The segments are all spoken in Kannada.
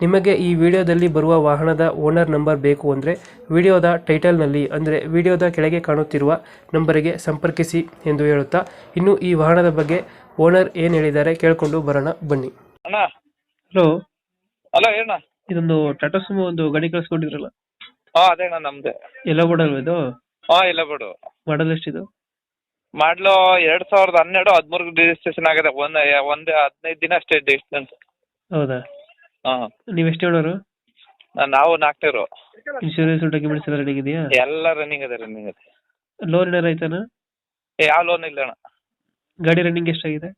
ನಿಮಗೆ ಈ ವಿಡಿಯೋದಲ್ಲಿ ಬರುವ ವಾಹನದ ಓನರ್ ನಂಬರ್ ಬೇಕು ಅಂದರೆ ವಿಡಿಯೋದ ಟೈಟಲ್ನಲ್ಲಿ ಅಂದರೆ ವಿಡಿಯೋದ ಕೆಳಗೆ ಕಾಣುತ್ತಿರುವ ನಂಬರಿಗೆ ಸಂಪರ್ಕಿಸಿ ಎಂದು ಹೇಳುತ್ತಾ ಇನ್ನು ಈ ವಾಹನದ ಬಗ್ಗೆ ಓನರ್ ಏನು ಹೇಳಿದ್ದಾರೆ ಕೇಳಿಕೊಂಡು ಬರೋಣ ಬನ್ನಿ. ಅಣ್ಣ. ಹಲೋ ಹಲೋ ಏನ ಇದೊಂದು ಟಾಟಾ ಸುಮೋ ಒಂದು ಗಾಡಿ ಕಳಿಸ್ಕೊಂಡಿದ್ರಲ್ಲ? ಹಾ ಅದೇ ಅಣ್ಣ ನಮ್ದೆ. ಎಲ್ಲ ಬೋರ್ಡಲ್ವ ಇದು? ಹಾ ಇಲ್ಲ ಬಿಡು ಮಾಡಲ್ ಎಷ್ಟಿದು? ಮಾಡ್ಲು ಎರಡ್ ಸಾವಿರದ ಹನ್ನೆರಡು ಹದಿಮೂರು ರಿಜಿಸ್ಟ್ರೇಷನ್ ಆಗಿದೆ. ಒಂದ್ ಒಂದ್ ಹದಿನೈದು ದಿನ ಅಷ್ಟೇ ಡಿಸ್ಟೆನ್ಸ್ ಹೌದಾ? ನೀವು ಎಷ್ಟು ಹೇಳೋರು? ನಾವು ನಾಲ್ಕನೇರು ಇನ್ಶೂರೆನ್ಸ್ ಡಾಕ್ಯುಮೆಂಟ್ಸ್ ಎಲ್ಲ ರೆಡಿ ಇದೆಯಾ? ಎಲ್ಲ ರನ್ನಿಂಗ್ ಇದೆ ರನ್ನಿಂಗ್ ಇದೆ. ಲೋನ್ ಏನಾರು ಏ, ಯಾವ ಲೋನ್ ಇಲ್ಲ ಅಣ್ಣ. ಗಾಡಿ ರನ್ನಿಂಗ್ ಎಷ್ಟಾಗಿದೆ?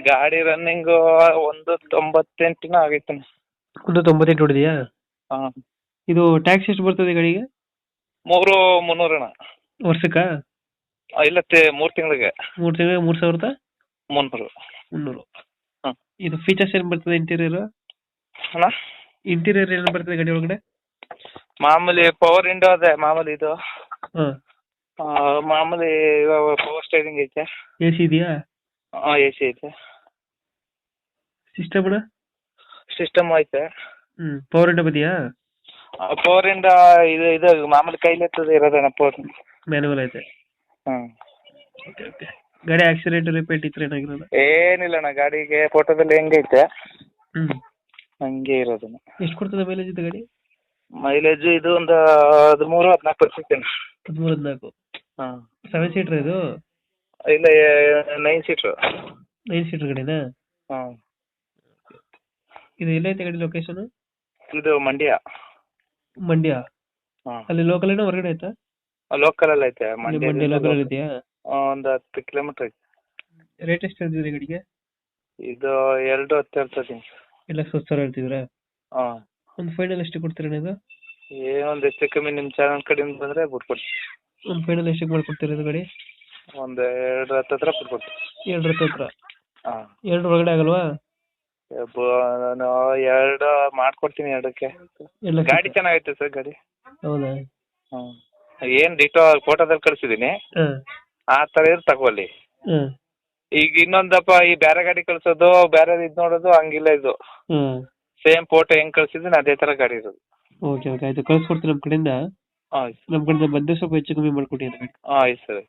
ಗಾಡಿ ರನ್ನಿಂಗ್ ಒಂದು ತೊಂಬತ್ತೆಂಟಿನ ಆಗೈತೆ. ಒಂದು ತೊಂಬತ್ತೆಂಟು ಹೊಡಿದೆಯಾ? ಹಾ. ಇದು ಟ್ಯಾಕ್ಸ್ ಎಷ್ಟು ಬರ್ತದೆ ಗಾಡಿಗೆ? ಮೂರು ಮುನ್ನೂರು ಅಣ್ಣ. ವರ್ಷಕ್ಕ? ಇಲ್ಲ ತೆ- ಮೂರ್ ತಿಂಗಳಿಗೆ. ಮೂರ್ ತಿಂಗಳಿಗೆ ಮೂರು ಸಾವಿರದ ಮುನ್ನೂರು. ಮುನ್ನೂರು. ಇದು ಫೀಚರ್ಸ್ ಏನು ಬರ್ತದೆ ಇಂಟೀರಿಯರ್ ಅಣ್ಣ? ಇಂಟೀರಿಯರ್ ಏನು ಬರ್ತದೆ ಗಾಡಿ ಒಳಗಡೆ? ಮಾಮೂಲಿ ಪವರ್ ವಿಂಡೋ ಅದೇ ಮಾಮೂಲಿ ಇದು. ಹಾಂ. ಆ, ಮಾಮೂಲಿ ಪವರ್ ಸ್ಟೇರಿಂಗ್ ಐತೆ. ಎ ಸಿ ಇದೆಯಾ? ಎ ಸಿ ಐತೆ. ಸಿಸ್ಟಮ್ ಅಣ್ಣ? ಸಿಸ್ಟಮ್ ಐತೆ. ಹ್ಞೂ ಪವರ್ ವಿಂಡೋ ಬದಿಯಾ? ಪವರ್ ಇಂದ ಇದು ಇದು ಮಾಮೂಲಿ ಕೈಲಿ ಎತ್ತದ ಇರೋದಣ್ಣ ಪವರ್ ಮ್ಯಾನುವಲ್ ಐತೆ. ಹ್ಮ್ ಓಕೆ ಓಕೆ ಗಾಡಿ ಆಕ್ಸಿಡೆಂಟ್ ರಿಪೇಟ್ ಇತ್ತು ಏನಾಗಿರೋದು? ಏನಿಲ್ಲ ಅಣ್ಣ ಗಾಡಿಗೆ ಫೋಟೋದಲ್ಲಿ ಹೆಂಗೈತೆ? ಹ್ಞೂ ಹಂಗೆ ಇರೋದು. ಎಷ್ಟು ಕೊಡ್ತದೆ ಮೈಲೇಜ್ ಇದು ಗಾಡಿ? ಮೈಲೇಜ್ ಇದು ಒಂದು ಹದಿಮೂರು ಹದಿನಾಲ್ಕು ಪರ್ಸೆಂಟ್ ಹದಿಮೂರು ಹದಿನಾಲ್ಕು. ಹಾಂ. ಸೆವೆನ್ ಸೀಟ್ರ್ ಇದು? ಇಲ್ಲ ನೈನ್ ಸೀಟ್ರ್ ನೈನ್ ಸೀಟ್ರ್ ಗಾಡಿನಾ? ಹಾಂ. ಇದು ಎಲ್ಲೈತೆ ಗಾಡಿ ಲೊಕೇಶನ್ ಇದು ಮಂಡ್ಯ. ಮಂಡ್ಯ? ಹಾಂ. ಅಲ್ಲಿ ಲೋಕಲ್ ಏನೋ ಹೊರಗಡೆ ಲೋಕಲ್ ಅಲ್ಲಿ ಐತೆ ಮಂಡ್ಯ ಮಂಡ್ಯ ಲೋಕಲ್ ಇದೆಯಾ? ಒಂದು ಹತ್ತು ಕಿಲೋಮೀಟರ್ ಐತೆ. ರೇಟ್ ಎಷ್ಟು ಇದೆ ಗಾಡಿಗೆ? ಇದು ಎರಡು ಹತ್ತು ಹೇಳ್ತದೆ ಎಲ್ಲ ಹತ್ತು ಸಾವಿರ ಒಂದ್ ಹಾಂ. ಒಂದು ಫೈನಲ್ ಎಷ್ಟು ಕೊಡ್ತೀರಾ ಇದು ಏನೊಂದು ಹೆಚ್ಚು ಕಮ್ಮಿ ನಿಮ್ಮ ಚಾನಲ್ ಕಡೆಯಿಂದ ಬಂದ್ರೆ ಬಿಟ್ಕೊಡ್ತೀನಿ ಒಂದು ಫೈನಲ್ ಎಷ್ಟಕ್ಕೆ ಮಾಡ್ಕೊಡ್ತೀರಾ ಇದು ಗಾಡಿ ಒಂದು ಎರಡು ಹತ್ತು ಹತ್ರ ಬಿಟ್ಕೊಡ್ತೀನಿ ಎರಡು ಹತ್ರ? ಹಾಂ. ಎರಡು ಒಳಗಡೆ ಆಗಲ್ವಾ? ನಾನು ಎರಡು ಮಾಡ್ಕೊಡ್ತೀನಿ ಎರಡಕ್ಕೆ. ಎಲ್ಲ ಗಾಡಿ ಚೆನ್ನಾಗೈತೆ ಸರ್ ಗಾಡಿ. ಹೌದಾ? ಹ್ಮ್. ಏನ್ ಡಿಟೋ ಫೋಟೋದಲ್ಲಿ ಕಳ್ಸಿದೀನಿ. ಹಾಂ. ಆ ತರ ಇರ್ ತಗೊಳ್ಳಿ. ಹಾಂ. ಈಗ ಇನ್ನೊಂದಪ್ಪ ಈ ಬೇರೆ ಗಾಡಿ ಕಳ್ಸೋದು ಬೇರೆ ಇದ್ ನೋಡೋದು ಹಂಗಿಲ್ಲ ಇದು. ಹಾಂ ಸೇಮ್ ಫೋಟೋ ಹೆಂಗ್ ಕಳ್ಸಿದ್ರೆ ಅದೇ ತರ ಗಾಡಿ ಇರೋದು. ಓಕೆ ಓಕೆ ಆಯ್ತು ಕಳ್ಸ್ಕೊಡ್ತೀನಿ ನಮ್ಮ ಕಡೆಯಿಂದ. ಆಯ್ತು. ನಮ್ಮ ಕಡೆಯಿಂದ ಬಂದರೆ ಸ್ವಲ್ಪ ಹೆಚ್ಚು ಕಮ್ಮಿ ಮಾಡ್ಕೊಡಿ ಅಂತ. ಆಯ್ತು ಸರ್.